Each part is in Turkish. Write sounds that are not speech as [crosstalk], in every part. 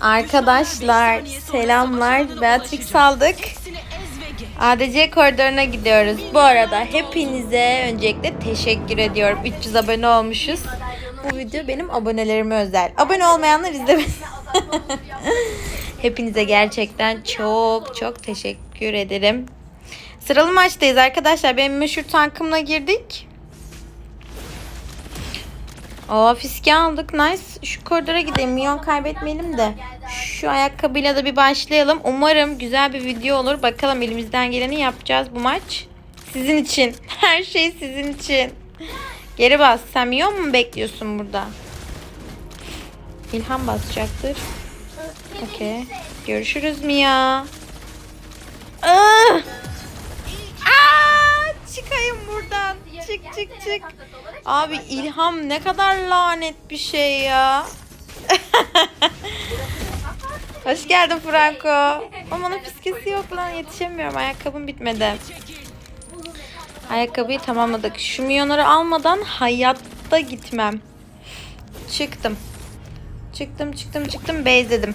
Arkadaşlar selamlar. Beatrix aldık. ADC koridoruna gidiyoruz. Bu arada hepinize öncelikle teşekkür ediyorum. 300 abone olmuşuz. Bu video benim abonelerime özel. Abone olmayanlar izlemesin. [laughs] Hepinize gerçekten çok çok teşekkür ederim. Sıralı maçtayız arkadaşlar. Benim meşhur tankımla girdik. Aa fiske aldık. Nice. Şu koridora gidelim. Milyon kaybetmeyelim de. Şu ayakkabıyla da bir başlayalım. Umarım güzel bir video olur. Bakalım elimizden geleni yapacağız bu maç. Sizin için. [laughs] Her şey sizin için. Geri bas. Sen milyon mu bekliyorsun burada? İlham basacaktır. Okey. Görüşürüz Mia. Ah! Aa, çıkayım buradan. Çık çık çık. Abi ilham ne kadar lanet bir şey ya. [laughs] Hoş geldin Franco. Ama onun fiskesi yok lan yetişemiyorum. Ayakkabım bitmedi. Ayakkabıyı tamamladık. Şu milyonları almadan hayatta gitmem. Çıktım. Çıktım çıktım çıktım bezledim.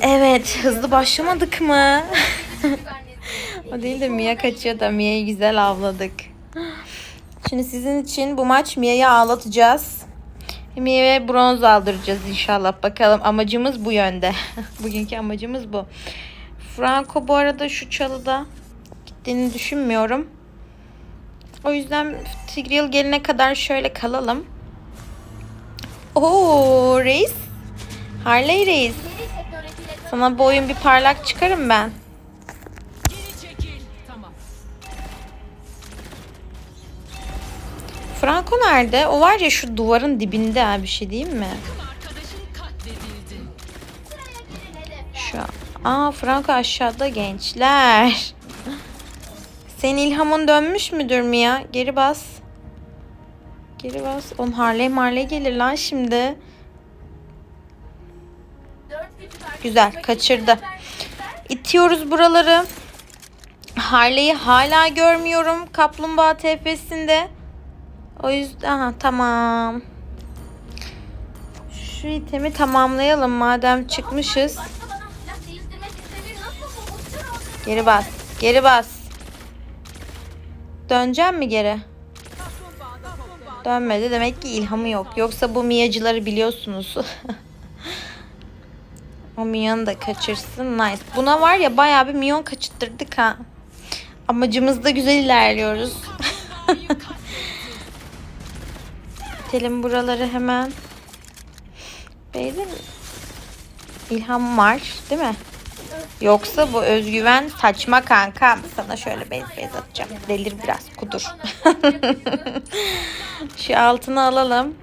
Evet hızlı başlamadık mı? [laughs] o değil de Mia kaçıyor da Mia'yı güzel avladık. Şimdi sizin için bu maç Mia'yı ağlatacağız. Mia'ya bronz aldıracağız inşallah. Bakalım amacımız bu yönde. [laughs] Bugünkü amacımız bu. Franco bu arada şu çalıda gittiğini düşünmüyorum. O yüzden Tigreal gelene kadar şöyle kalalım. Oo reis. Harley reis. Sana bu oyun bir parlak çıkarım ben. Franco nerede? O var ya şu duvarın dibinde ha bir şey diyeyim mi? Şu Aa Franco aşağıda gençler. Senin ilhamın dönmüş müdür Mia? Geri bas. Geri bas. On Harley Marley gelir lan şimdi. Güzel kaçırdı. İtiyoruz buraları. Harley'i hala görmüyorum kaplumbağa tepesinde. O yüzden aha, tamam. Şu itemi tamamlayalım madem çıkmışız. Geri bas. Geri bas. Döneceğim mi geri? Dönmedi. Demek ki ilhamı yok. Yoksa bu miyacıları biliyorsunuz. [laughs] o minyonu da kaçırsın. Nice. Buna var ya bayağı bir minyon kaçırttırdık ha. Amacımızda güzel ilerliyoruz. Bitelim buraları hemen. Beyzin ilham var değil mi? Yoksa bu özgüven saçma kanka. Sana şöyle bez bez atacağım. Delir biraz kudur. [laughs] Şu altını alalım.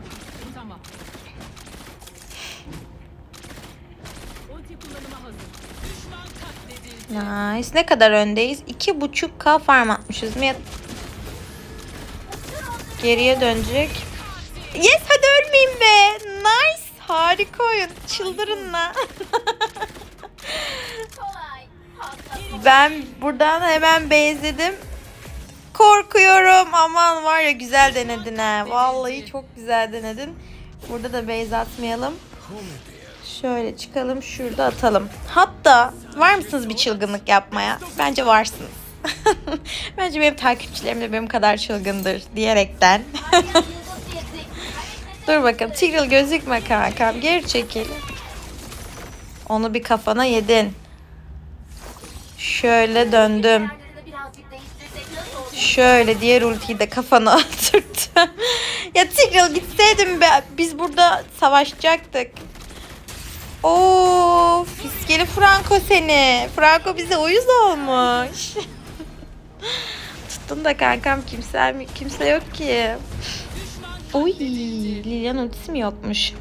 Nice. Ne kadar öndeyiz? 2.5k farm atmışız. Geriye dönecek. Yes hadi ölmeyeyim be. Nice. Harika oyun. Çıldırın la. [laughs] ben buradan hemen bezledim. Korkuyorum. Aman var ya güzel denedin ha. Vallahi çok güzel denedin. Burada da base atmayalım. Şöyle çıkalım şurada atalım. Hatta var mısınız bir çılgınlık yapmaya? Bence varsınız. [laughs] Bence benim takipçilerim de benim kadar çılgındır diyerekten. [laughs] Dur bakalım. Tigreal gözükme kankam. Geri çekil. Onu bir kafana yedin. Şöyle döndüm. Şöyle diğer ultiyi de kafana [laughs] oturttum. ya Tigreal gitseydim be. Biz burada savaşacaktık. Oo, fiskeli Franco seni. Franco bize uyuz olmuş. [laughs] Tuttun da kankam kimse kimse yok ki. Oy, Lilian ultisi mi yokmuş?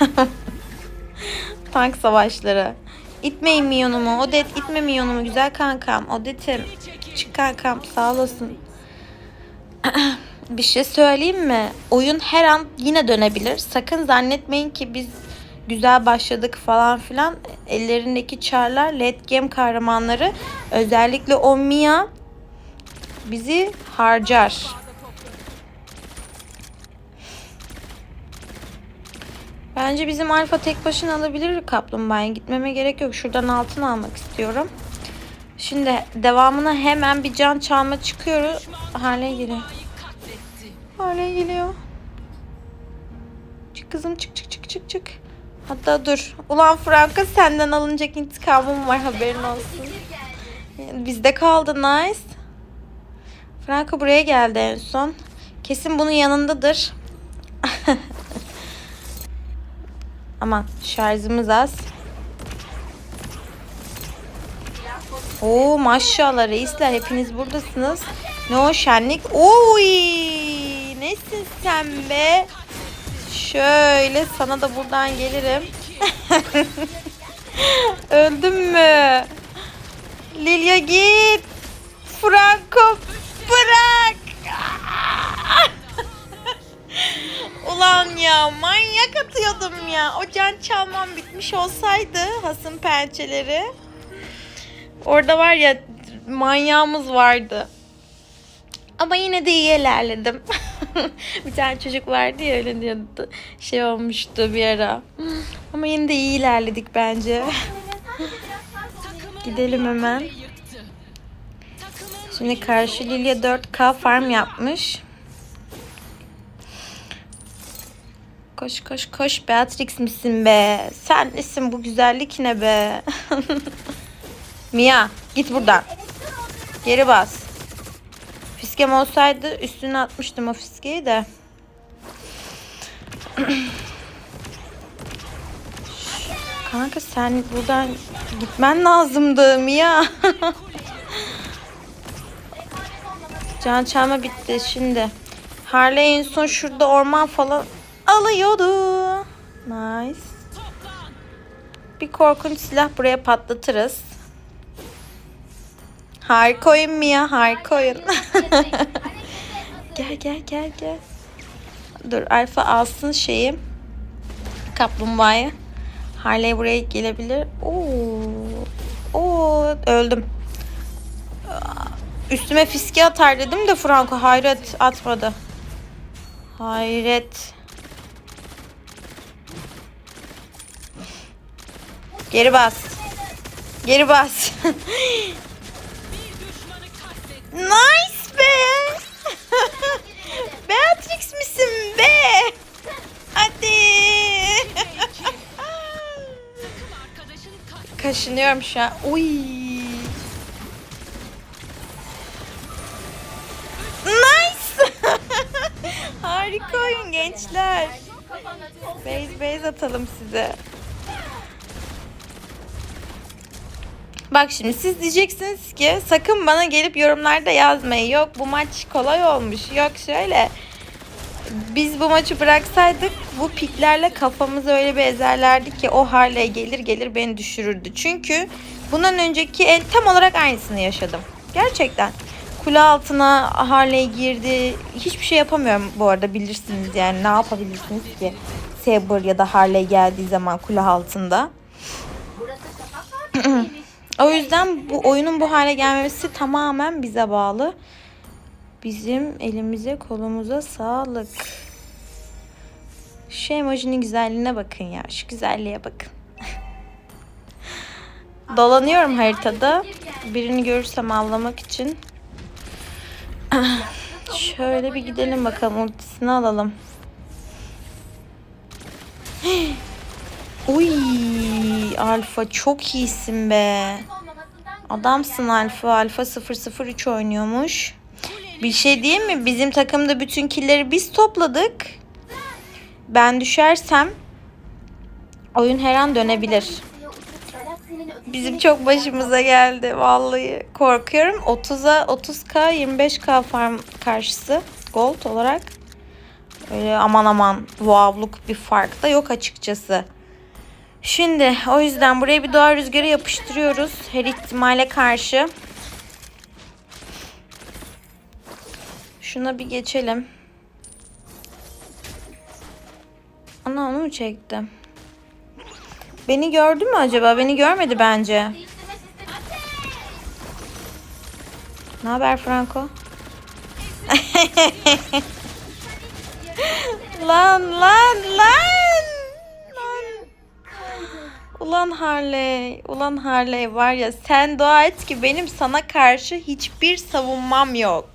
[laughs] Tank savaşları. İtmeyin miyonumu. Odet itme miyonumu güzel kankam. Odet'im. Çık kankam sağ olasın. [clears throat] bir şey söyleyeyim mi? Oyun her an yine dönebilir. Sakın zannetmeyin ki biz güzel başladık falan filan. Ellerindeki çarlar late game kahramanları özellikle o Mia bizi harcar. Bence bizim alfa tek başına alabilir kaplumbağayı. Gitmeme gerek yok. Şuradan altın almak istiyorum. Şimdi devamına hemen bir can çalma çıkıyoruz. Hale geliyor. Hale geliyor. Çık kızım çık çık çık çık çık. Hatta dur. Ulan Franka senden alınacak intikamım var haberin olsun. Bizde kaldı nice. Franka buraya geldi en son. Kesin bunun yanındadır. [laughs] Aman şarjımız az. Oo maşallah reisler hepiniz buradasınız. Ne o şenlik? Oy! Nesin sen be? Şöyle sana da buradan gelirim. [laughs] Öldün mü? Lilia git. Franco bırak. Ulan ya manyak atıyordum ya. O can çalmam bitmiş olsaydı hasım pençeleri. Orada var ya manyağımız vardı. Ama yine de iyi ilerledim. [laughs] bir tane çocuk vardı ya öyle diyordu. Şey olmuştu bir ara. Ama yine de iyi ilerledik bence. Gidelim hemen. Şimdi karşı Lilia 4K farm yapmış. Koş koş koş Beatrix misin be? Sen nesin bu güzellik ne be? [laughs] Mia git buradan. Geri bas. Fiskem olsaydı üstüne atmıştım o fiskeyi de. [clears throat] Kanka sen buradan gitmen lazımdı Mia. [laughs] Can çalma bitti şimdi. Harley en son şurada orman falan alıyordu. Nice. Bir korkunç silah buraya patlatırız. Harika oyun Mia, harika oyun. [laughs] gel gel gel gel. Dur Alfa alsın şeyi. Kaplumbağayı. Harley buraya gelebilir. Oo. Oo öldüm. Üstüme fiske atar dedim de Franco hayret atmadı. Hayret. Geri bas. Geri bas. [laughs] nice be. [laughs] Beatrix misin be? Hadi. [laughs] Kaşınıyorum şu an. Uy. Nice. Harika oyun gençler. Atalım size. Bak şimdi siz diyeceksiniz ki sakın bana gelip yorumlarda yazmayın. Yok bu maç kolay olmuş. Yok şöyle. Biz bu maçı bıraksaydık bu piklerle kafamızı öyle bir ezerlerdi ki o Harley gelir gelir beni düşürürdü. Çünkü bundan önceki el tam olarak aynısını yaşadım. Gerçekten. Kule altına Harley girdi. Hiçbir şey yapamıyorum bu arada bilirsiniz yani ne yapabilirsiniz ki Saber ya da Harley geldiği zaman kule altında. [clears throat] O yüzden bu oyunun bu hale gelmesi tamamen bize bağlı. Bizim elimize kolumuza sağlık. Şu emojinin güzelliğine bakın ya. Şu güzelliğe bakın. [laughs] Dolanıyorum haritada. Birini görürsem avlamak için. [clears throat] Şöyle bir gidelim bakalım. Ultisini alalım. Uy, Alfa çok iyisin be. Adamsın Alfa. Alfa 003 oynuyormuş. Bir şey diyeyim mi? Bizim takımda bütün killeri biz topladık. Ben düşersem oyun her an dönebilir. Bizim çok başımıza geldi vallahi. Korkuyorum. 30'a 30k 25k farm karşısı gold olarak. Öyle aman aman wow'luk bir fark da yok açıkçası. Şimdi o yüzden buraya bir doğa rüzgarı yapıştırıyoruz. Her ihtimale karşı. Şuna bir geçelim. Ana onu mu çekti? Beni gördü mü acaba? Beni görmedi bence. Ne haber Franco? [laughs] lan lan lan. Ulan Harley, ulan Harley var ya sen dua et ki benim sana karşı hiçbir savunmam yok.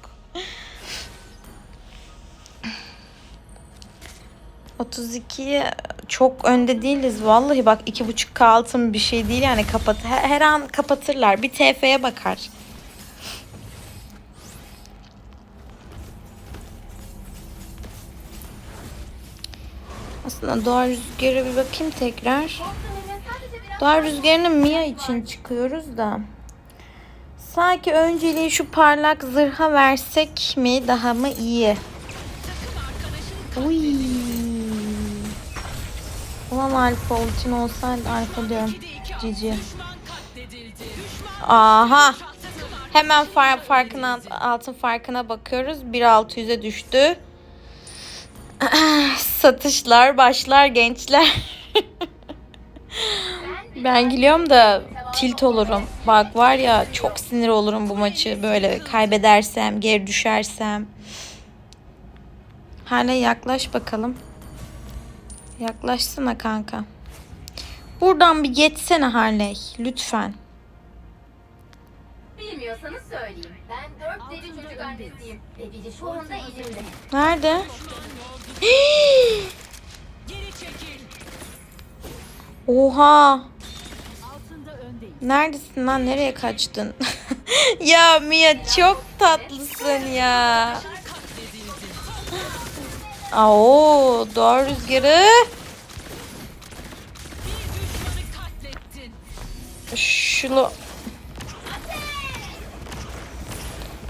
32 çok önde değiliz vallahi bak iki buçuk K altın bir şey değil yani kapat her, her an kapatırlar bir TF'ye bakar. Aslında doğa rüzgarı bir bakayım tekrar. Doğa rüzgarını Mia için çıkıyoruz da. Sanki önceliği şu parlak zırha versek mi daha mı iyi? Uy. Ulan alfa ultin olsaydı alfa diyorum. Cici. Aha. Hemen far, farkına altın farkına bakıyoruz. 1.600'e düştü. Satışlar başlar gençler. ben gülüyorum da tilt olurum. Bak var ya çok sinir olurum bu maçı böyle kaybedersem, geri düşersem. Hala yaklaş bakalım. Yaklaşsana kanka. Buradan bir geçsene Harley lütfen. Bilmiyorsanız söyleyeyim. Ben dört deli çocuk annesiyim. Ve biri şu anda elimde. Nerede? Oha. Neredesin lan? Nereye kaçtın? [laughs] ya Mia çok tatlısın ya. Aa, doğa rüzgarı. Şunu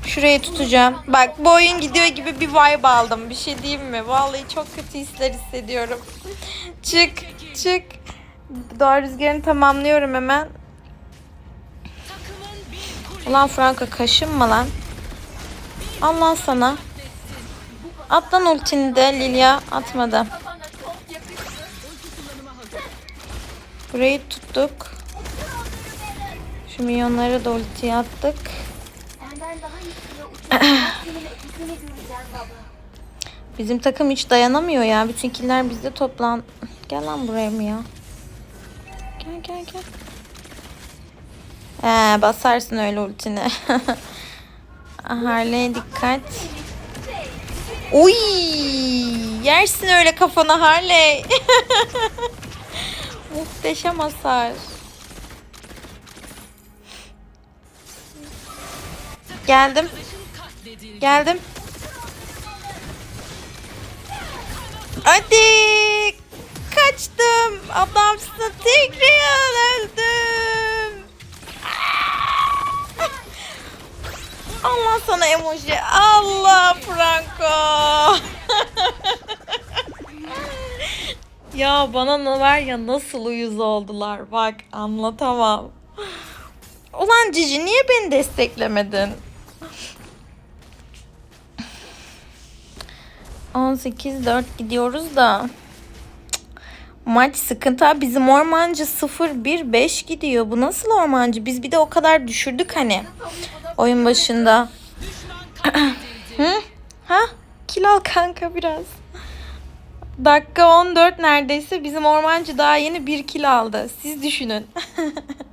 Şurayı tutacağım. Bak bu oyun gidiyor gibi bir vibe aldım. Bir şey diyeyim mi? Vallahi çok kötü hisler hissediyorum. çık, çık. Doğa rüzgarını tamamlıyorum hemen. Ulan Franco kaşınma lan. Allah sana. At lan ultini de Lilia atmadı. Burayı tuttuk. Şu milyonları da ultiye attık. [coughs] Bizim takım hiç dayanamıyor ya. Bütün killer bizde toplan. Gel lan buraya mı ya? Gel gel gel. Ee, basarsın öyle ultini. [laughs] Harley'e dikkat. Uy! Yersin öyle kafana Harley. [laughs] Muhteşem hasar. Geldim. Geldim. Hadi. Kaçtım. Adamsın Tigreal öldüm. [laughs] Allah sana emoji. Allah Franco. [laughs] ya bana ne var ya nasıl uyuz oldular. Bak anlatamam. Ulan Cici niye beni desteklemedin? 18-4 gidiyoruz da. Maç sıkıntı. abi. Bizim ormancı 0-1-5 gidiyor. Bu nasıl ormancı? Biz bir de o kadar düşürdük hani. Oyun başında. [clears throat] Hı? Ha? Kil al kanka biraz. Dakika 14 neredeyse bizim ormancı daha yeni bir kil aldı. Siz düşünün. [laughs]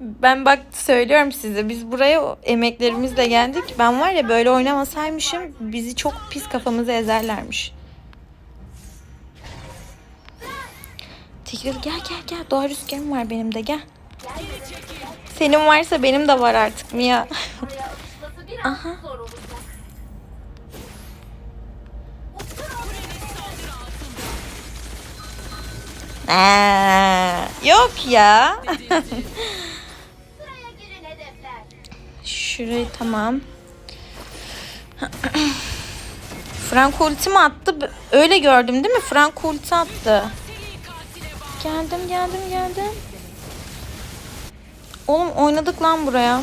ben bak söylüyorum size biz buraya emeklerimizle geldik. Ben var ya böyle oynamasaymışım bizi çok pis kafamızı ezerlermiş. Tekrar gel gel gel. Doğa rüzgarım var benim de gel. Senin varsa benim de var artık Mia. [laughs] Aha. Aa, yok ya. Şurayı tamam. Frank ulti mi attı? Öyle gördüm değil mi? Frank ulti attı. Geldim geldim geldim. Oğlum oynadık lan buraya.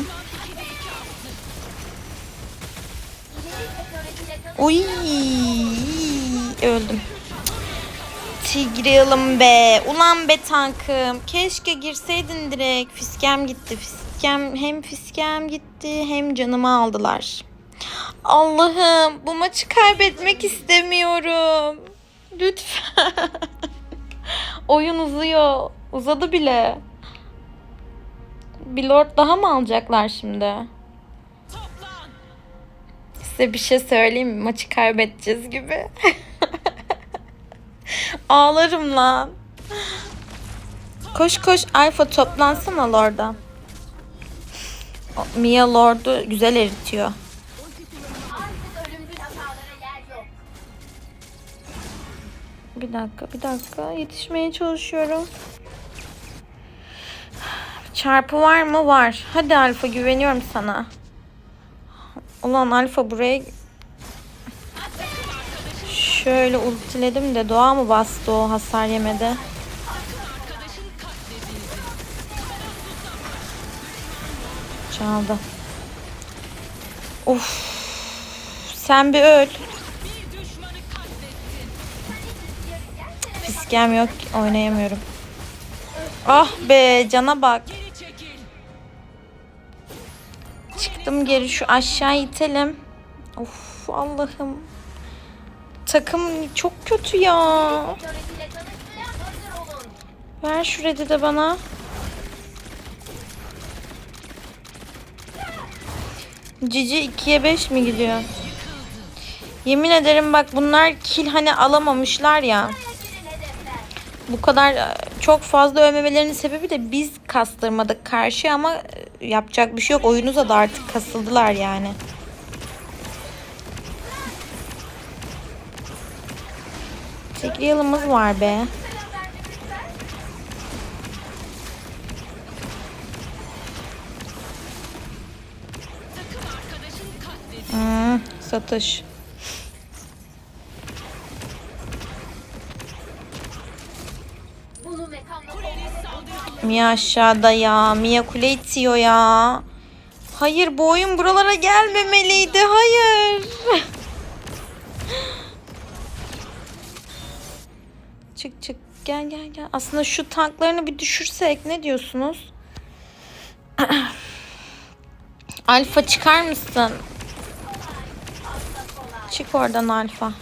Oy öldüm. Tigreal'ım be. Ulan be tankım. Keşke girseydin direkt. Fiskem gitti. Fiskem hem fiskem gitti hem canımı aldılar. Allah'ım bu maçı kaybetmek istemiyorum. Lütfen. [laughs] Oyun uzuyor. Uzadı bile. Bir lord daha mı alacaklar şimdi? Size bir şey söyleyeyim mi? Maçı kaybedeceğiz gibi. [laughs] Ağlarım lan. Koş koş Alfa toplansana Lord'a. Mia Lord'u güzel eritiyor. Bir dakika bir dakika yetişmeye çalışıyorum. Çarpı var mı? Var. Hadi Alfa güveniyorum sana. Ulan Alfa buraya Şöyle ultiledim de doğa mı bastı o hasar yemedi. Çaldı. Of. Sen bir öl. Fiskem yok oynayamıyorum. Ah be cana bak. Çıktım geri şu aşağı itelim. Of Allah'ım. Takım çok kötü ya. Ver şu red'i de bana. Cici 2'ye 5 mi gidiyor? Yemin ederim bak bunlar kill hani alamamışlar ya. Bu kadar e, çok fazla övmemelerinin sebebi de biz kastırmadık karşı ama e, yapacak bir şey yok. Oyunuza da artık kasıldılar yani. Tekli yılımız var be. Hmm, satış. Mia aşağıda ya. Mia kule itiyor ya. Hayır bu oyun buralara gelmemeliydi. Hayır. [laughs] çık çık. Gel gel gel. Aslında şu tanklarını bir düşürsek ne diyorsunuz? [clears throat] Alfa çıkar mısın? Çık oradan Alfa.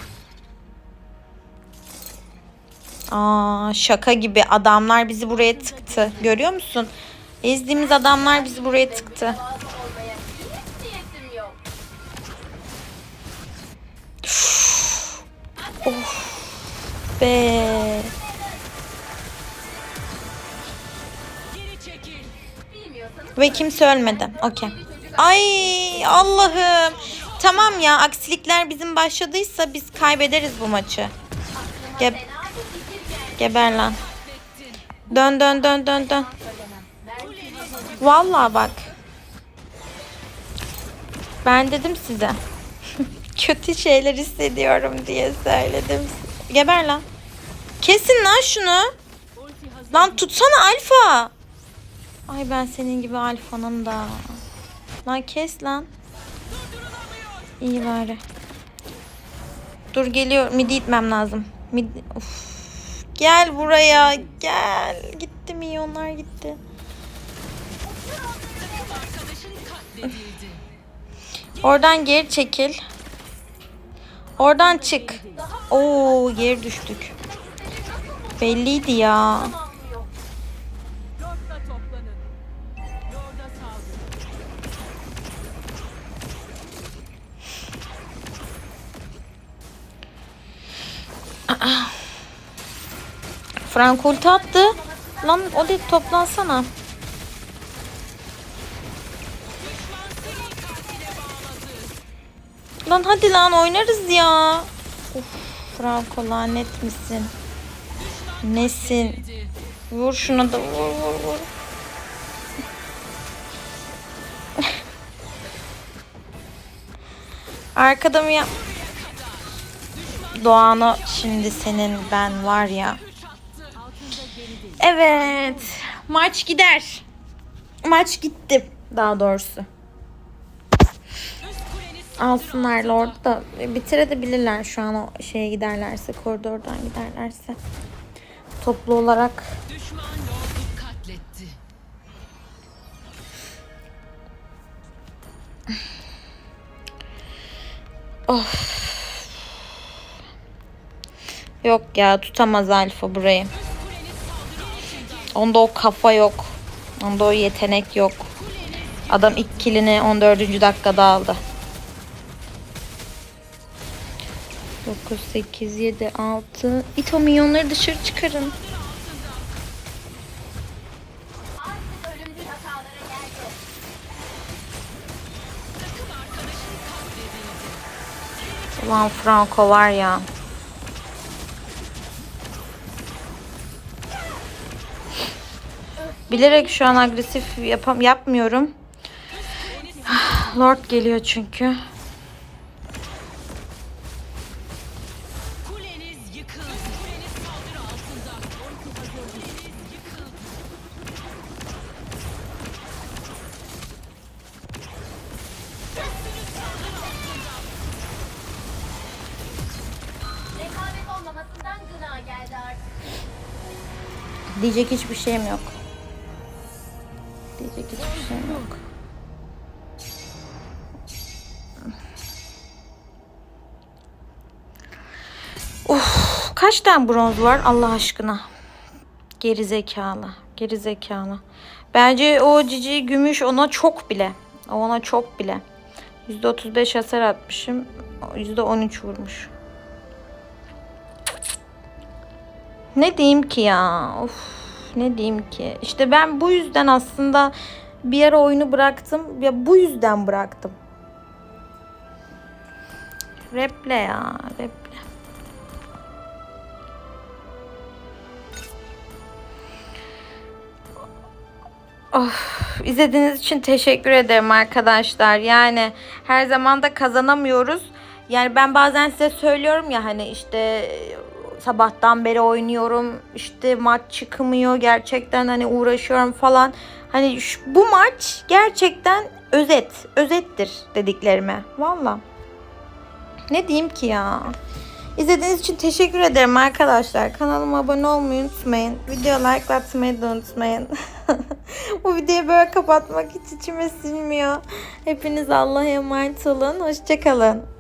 Aa, şaka gibi adamlar bizi buraya tıktı. Görüyor musun? Ezdiğimiz adamlar bizi buraya tıktı. Be. Ve kimse ölmedi. Okey. Ay Allah'ım. Tamam ya aksilikler bizim başladıysa biz kaybederiz bu maçı. Ge geber lan. Dön dön dön dön dön. Vallahi bak. Ben dedim size. [laughs] Kötü şeyler hissediyorum diye söyledim. Geber lan. Kesin lan şunu. Lan tutsana alfa. Ay ben senin gibi alfanım da. Lan kes lan. İyi bari. Dur geliyor. Midi itmem lazım. Midi... Of. Gel buraya. Gel. Gitti milyonlar gitti. Oradan geri çekil. Oradan çık. Oo geri düştük. Belliydi ya. [clears throat] Frank ulti attı. Lan o değil toplansana. Lan hadi lan oynarız ya. Uf, Franco lanet misin? Nesin? Vur şuna da vur vur vur. Arkada mı ya? Doğan'ı şimdi senin ben var ya. Evet. Maç gider. Maç gitti daha doğrusu. Alsınlar Lord'u da bitirebilirler şu an o şeye giderlerse, koridordan giderlerse. Toplu olarak katletti. yok ya tutamaz Alfa burayı. Onda o kafa yok. Onda o yetenek yok. Adam ilk kilini 14. dakikada aldı. 9, 8, 7, 6. İt o minyonları dışarı çıkarın. Ulan Franco var ya. Bilerek şu an agresif yapam yapmıyorum. Lord geliyor çünkü. Diyecek hiçbir şeyim yok. Diyecek hiçbir şeyim yok. Uf, kaç tane bronz var Allah aşkına? Geri zekalı. Geri zekalı. Bence o cici gümüş ona çok bile. Ona çok bile. %35 hasar atmışım. %13 vurmuş. Ne diyeyim ki ya? Of, ne diyeyim ki? İşte ben bu yüzden aslında bir ara oyunu bıraktım. Ya bu yüzden bıraktım. Reple ya, reple. Of, izlediğiniz için teşekkür ederim arkadaşlar. Yani her zaman da kazanamıyoruz. Yani ben bazen size söylüyorum ya hani işte sabahtan beri oynuyorum. işte maç çıkmıyor. Gerçekten hani uğraşıyorum falan. Hani şu- bu maç gerçekten özet. Özettir dediklerime. Valla. Ne diyeyim ki ya? İzlediğiniz için teşekkür ederim arkadaşlar. Kanalıma abone olmayı unutmayın. Video like atmayı da unutmayın. [laughs] Bu videoyu böyle kapatmak hiç içime sinmiyor. Hepiniz Allah'a emanet olun. Hoşçakalın.